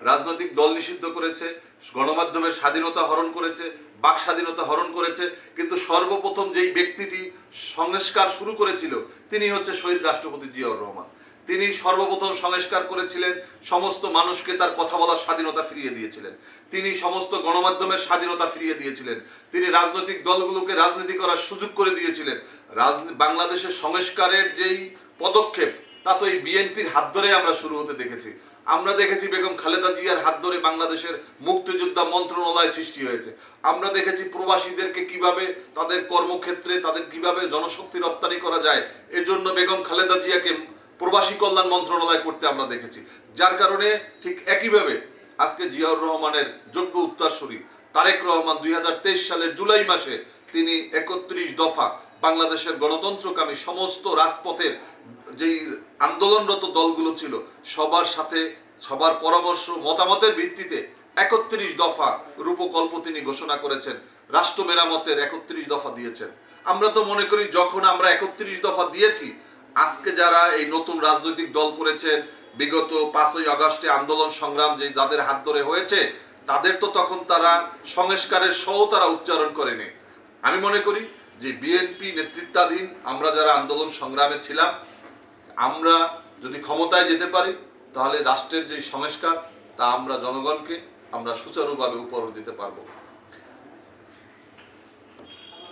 রাজনৈতিক দল নিষিদ্ধ করেছে, গণমাধ্যমের স্বাধীনতা হরণ করেছে, বাক স্বাধীনতা হরণ করেছে, কিন্তু সর্বপ্রথম যেই ব্যক্তিটি সংস্কার শুরু করেছিল, তিনি হচ্ছে শহীদ রাষ্ট্রপতি জিয়াউর রহমান। তিনি সর্বপ্রথম সংস্কার করেছিলেন, সমস্ত মানুষকে তার কথা বলার স্বাধীনতা ফিরিয়ে দিয়েছিলেন। তিনি সমস্ত গণমাধ্যমের স্বাধীনতা ফিরিয়ে দিয়েছিলেন। তিনি রাজনৈতিক দলগুলোকে রাজনীতি করার সুযোগ করে দিয়েছিলেন। বাংলাদেশের সংস্কারের যেই পদক্ষেপ তা তো এই বিএনপির হাত ধরে আমরা শুরু হতে দেখেছি। আমরা দেখেছি বেগম খালেদা জিয়ার হাত ধরে বাংলাদেশের মুক্তিযোদ্ধা মন্ত্রণালয় সৃষ্টি হয়েছে। আমরা দেখেছি প্রবাসীদেরকে কীভাবে তাদের কর্মক্ষেত্রে, তাদের কীভাবে জনশক্তি রপ্তানি করা যায়, এজন্য বেগম খালেদা জিয়াকে প্রবাসী কল্যাণ মন্ত্রণালয় করতে আমরা দেখেছি। যার কারণে ঠিক একইভাবে আজকে জিয়াউর রহমানের যোগ্য উত্তরসূরি তারেক রহমান দুই সালের জুলাই মাসে তিনি একত্রিশ দফা বাংলাদেশের গণতন্ত্রকামী সমস্ত রাজপথের যেই আন্দোলনরত দলগুলো ছিল, সবার সাথে সবার পরামর্শ, মতামতের ভিত্তিতে একত্রিশ দফা রূপকল্প তিনি ঘোষণা করেছেন, রাষ্ট্র মেরামতের একত্রিশ দফা দিয়েছেন। আমরা তো মনে করি যখন আমরা একত্রিশ দফা দিয়েছি, আজকে যারা এই নতুন রাজনৈতিক দল করেছেন, বিগত পাঁচই আগস্টে আন্দোলন সংগ্রাম যে যাদের হাত ধরে হয়েছে, তাদের তো তখন তারা সংস্কারের সহ তারা উচ্চারণ করেনি। আমি মনে করি যে বিএনপি নেতৃত্বাধীন আমরা যারা আন্দোলন সংগ্রামে ছিলাম, আমরা যদি ক্ষমতায় যেতে পারি, তাহলে রাষ্ট্রের যে সংস্কার, তা আমরা জনগণকে আমরা সুচারুভাবে উপহার দিতে পারব।